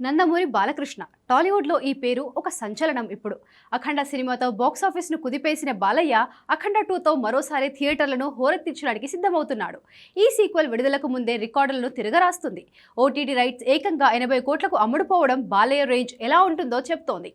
నందమూరి బాలకృష్ణ టాలీవుడ్లో ఈ పేరు ఒక సంచలనం ఇప్పుడు. అఖండ సినిమాతో బాక్సాఫీస్ను కుదిపేసిన బాలయ్య అఖండ టూతో మరోసారి థియేటర్లను హోరెత్తించడానికి సిద్ధమవుతున్నాడు. ఈ సీక్వెల్ విడుదలకు ముందే రికార్డులను తిరగరాస్తుంది. ఓటీటీ రైట్స్ ఏకంగా ఎనభై కోట్లకు అమ్ముడుపోవడం బాలయ్య రేంజ్ ఎలా ఉంటుందో చెప్తోంది.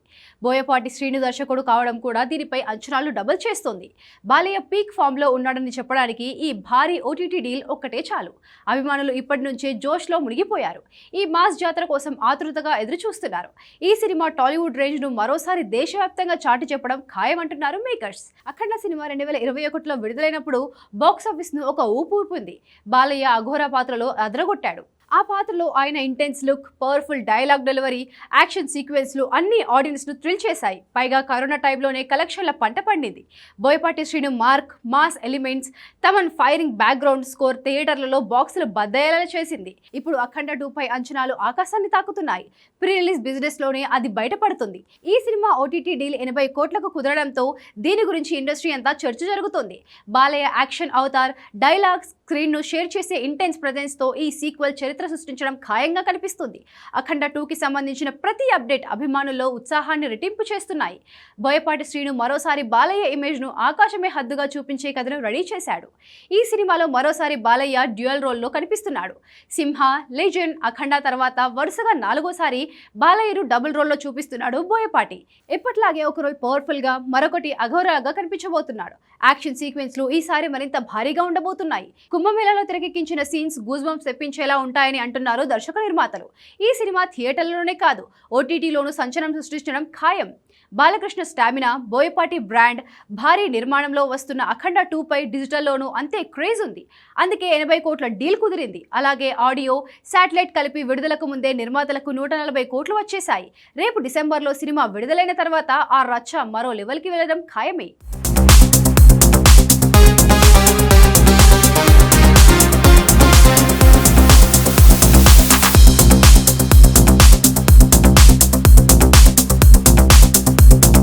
బోయపాటి శ్రీను దర్శకుడు కావడం కూడా దీనిపై అంచనాలు డబుల్ చేస్తోంది. బాలయ్య పీక్ ఫామ్లో ఉన్నాడని చెప్పడానికి ఈ భారీ ఓటీటీ డీల్ ఒక్కటే చాలు. అభిమానులు ఇప్పటి నుంచే జోష్లో మునిగిపోయారు. ఈ మాస్ జాతర కోసం ఆతృతగా ఎదురుచూస్తున్నారు. ఈ సినిమా టాలీవుడ్ రేంజ్ను మరోసారి దేశవ్యాప్తంగా చాటి చెప్పడం ఖాయమంటున్నారు మేకర్స్. అఖండ సినిమా రెండు వేల ఇరవై ఒకటిలో విడుదలైనప్పుడు బాక్స్ ఆఫీస్ను ఒక ఊపు ఊపింది. బాలయ్య అఘోర పాత్రలో అదరగొట్టాడు. ఆ పాత్రలో ఆయన intense look powerful dialogue delivery action సీక్వెన్స్లు అన్ని ఆడియన్స్ను థ్రిల్ చేశాయి. పైగా కరోనా టైంలోనే కలెక్షన్ల పంట పండింది. Boyapati Srinu mark mass elements Thaman firing background score థియేటర్లలో బాక్సులు బద్దయ్యేలా చేసింది. ఇప్పుడు అఖండ టూపై అంచనాలు ఆకాశాన్ని తాకుతున్నాయి. ప్రీ రిలీజ్ బిజినెస్లోనే అది బయటపడుతుంది. ఈ సినిమా ఓటీటీ డీల్ ఎనభై కోట్లకు కుదరడంతో దీని గురించి ఇండస్ట్రీ అంతా చర్చ జరుగుతుంది. బాలయ్య యాక్షన్ అవతార్ డైలాగ్స్ స్క్రీన్ను షేర్ చేసే ఇంటెన్స్ ప్రజెన్స్తో ఈ సీక్వెల్ చరిత్ర సృష్టించడం ఖాయంగా కనిపిస్తుంది. అఖండ టూకి సంబంధించిన ప్రతి అప్డేట్ అభిమానుల్లో ఉత్సాహాన్ని రెట్టింపు చేస్తున్నాయి. బోయపాటి శ్రీను మరోసారి బాలయ్య ఇమేజ్ను ఆకాశమే హద్దుగా చూపించే కథను రెడీ చేశాడు. ఈ సినిమాలో మరోసారి బాలయ్య డ్యూయల్ రోల్లో కనిపిస్తున్నాడు. సింహ లెజెండ్ అఖండ తర్వాత వరుసగా నాలుగోసారి బాలయ్యను డబుల్ రోల్లో చూపిస్తున్నాడు బోయపాటి. ఎప్పట్లాగే ఒక రోల్ పవర్ఫుల్గా మరొకటి అఘోరాగా కనిపించబోతున్నాడు. యాక్షన్ సీక్వెన్స్లు ఈసారి మరింత భారీగా ఉండబోతున్నాయి. కుంభమేళాలో తెరకెక్కించిన సీన్స్ గూజ్ బంప్స్ తెప్పించేలా ఉంటాయని అంటున్నారు దర్శక నిర్మాతలు. ఈ సినిమా థియేటర్లలోనే కాదు ఓటీటీలోనూ సంచలనం సృష్టించడం ఖాయం. బాలకృష్ణ స్టామినా బోయపాటి బ్రాండ్ భారీ నిర్మాణంలో వస్తున్న అఖండ టూ పై డిజిటల్లోనూ అంతే క్రేజ్ ఉంది. అందుకే ఎనభై కోట్ల డీల్ కుదిరింది. అలాగే ఆడియో శాటిలైట్ కలిపి విడుదలకు ముందే నిర్మాతలకు నూట నలభై కోట్లు వచ్చేశాయి. రేపు డిసెంబర్లో సినిమా విడుదలైన తర్వాత ఆ రచ్చ మరో లెవెల్కి వెళ్ళడం ఖాయమే.